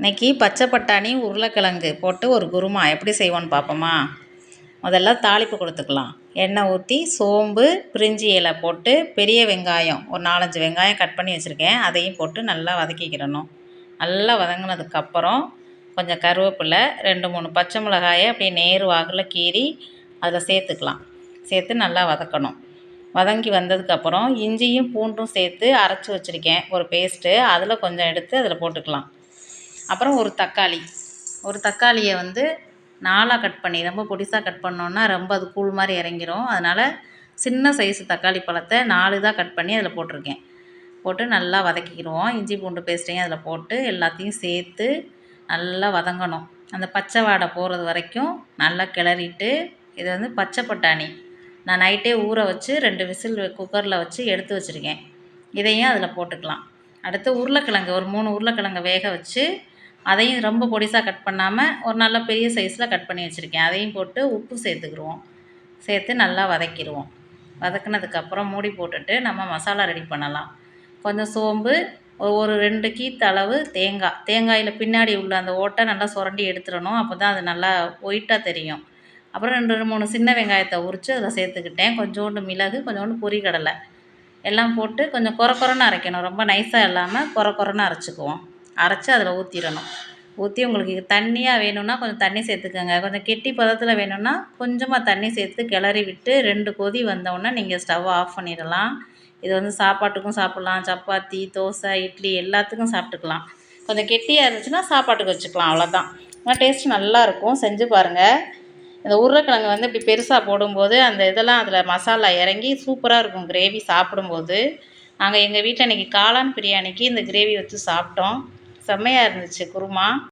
இன்றைக்கி பச்சை பட்டாணி உருளைக்கிழங்கு போட்டு ஒரு குருமா. எப்படி செய்வோன்னு பார்ப்போமா முதல்ல தாளிப்பு கொடுத்துக்கலாம். எண்ணெய் ஊற்றி சோம்பு பிரிஞ்சி இலை போட்டு பெரிய வெங்காயம் ஒரு நாலஞ்சு வெங்காயம் கட் பண்ணி வச்சுருக்கேன். அதையும் போட்டு நல்லா வதக்கிக்கிடணும். நல்லா வதங்கினதுக்கப்புறம் கொஞ்சம் கருவேப்பிலை ரெண்டு மூணு பச்சை மிளகாயை அப்படியே நேர் வாகில் கீறி அதில் சேர்த்துக்கலாம். சேர்த்து நல்லா வதக்கணும். வதங்கி வந்ததுக்கப்புறம் இஞ்சியும் பூண்டும் சேர்த்து அரைச்சி வச்சுருக்கேன். ஒரு பேஸ்ட்டு அதில் கொஞ்சம் எடுத்து அதில் போட்டுக்கலாம். அப்புறம் ஒரு தக்காளி. ஒரு தக்காளியை வந்து நாலாக கட் பண்ணி ரொம்ப பொடிசாக கட் பண்ணோன்னா ரொம்ப அது கூழ் மாதிரி இறங்கிரும். அதனால் சின்ன சைஸு தக்காளி பழத்தை நாலு இதாக கட் பண்ணி அதில் போட்டிருக்கேன். போட்டு நல்லா வதக்கிக்கிடுவோம் இஞ்சி பூண்டு பேஸ்ட்டையும் அதில் போட்டு எல்லாத்தையும் சேர்த்து நல்லா வதங்கணும். அந்த பச்சை வாடை போகிறது வரைக்கும் நல்லா கிளறிட்டு இது வந்து பச்சை பட்டாணி. நான் நைட்டே ஊற வச்சு ரெண்டு விசில் குக்கரில் வச்சு எடுத்து வச்சுருக்கேன். இதையும் அதில் போட்டுக்கலாம். அடுத்து உருளைக்கிழங்கு ஒரு மூணு உருளைக்கிழங்கு வேக வச்சு அதையும் ரொம்ப பொடிசாக கட் பண்ணாமல் ஒரு நல்ல பெரிய சைஸில் கட் பண்ணி வச்சுருக்கேன். அதையும் போட்டு உப்பு சேர்த்துக்கிருவோம். சேர்த்து நல்லா வதக்கிடுவோம் வதக்குனதுக்கப்புறம் மூடி போட்டுட்டு நம்ம மசாலா ரெடி பண்ணலாம். கொஞ்சம் சோம்பு ஒரு ரெண்டு கீத்து அளவு தேங்காய். தேங்காயில் பின்னாடி உள்ள அந்த ஓட்டை நல்லா சுரண்டி எடுத்துடணும். அப்போ தான் அது நல்லா ஒயிட்டாக தெரியும். அப்புறம் ரெண்டு மூணு சின்ன வெங்காயத்தை உரித்து அதில் சேர்த்துக்கிட்டேன். கொஞ்சோண்டு மிளகு கொஞ்சோண்டு பொரிகடலை. எல்லாம் போட்டு கொஞ்சம் குற குறன்னு அரைக்கணும். ரொம்ப நைஸாக இல்லாமல் குற குறன்னு அரைச்சிக்குவோம். அரைச்சி அதில் ஊற்றிடணும் ஊற்றி உங்களுக்கு தண்ணியாக வேணும்னா கொஞ்சம் தண்ணி சேர்த்துக்கோங்க. கொஞ்சம் கெட்டி பதத்தில் வேணும்னா கொஞ்சமாக தண்ணி சேர்த்து கிளறி விட்டு ரெண்டு கொதி வந்தோடனே நீங்கள் ஸ்டவ்வை ஆஃப் பண்ணிடலாம். இது வந்து சாப்பாட்டுக்கும் சாப்பிட்லாம். சப்பாத்தி தோசை இட்லி எல்லாத்துக்கும் சாப்பிட்டுக்கலாம். கொஞ்சம் கெட்டியாக இருந்துச்சுன்னா சாப்பாட்டுக்கு வச்சுக்கலாம். அவ்வளோதான் ஆனால் டேஸ்ட் நல்லாயிருக்கும் செஞ்சு பாருங்கள் இந்த உருளைக்கிழங்கு வந்து இப்படி பெருசாக போடும்போது அந்த இதெல்லாம் அதில் மசாலா இறங்கி சூப்பராக இருக்கும் கிரேவி சாப்பிடும்போது. நாங்கள் எங்கள் வீட்டில் இன்றைக்கி காளான் பிரியாணிக்கு இந்த கிரேவி வச்சு சாப்பிட்டோம். செம்மையாக இருந்துச்சு குருமா.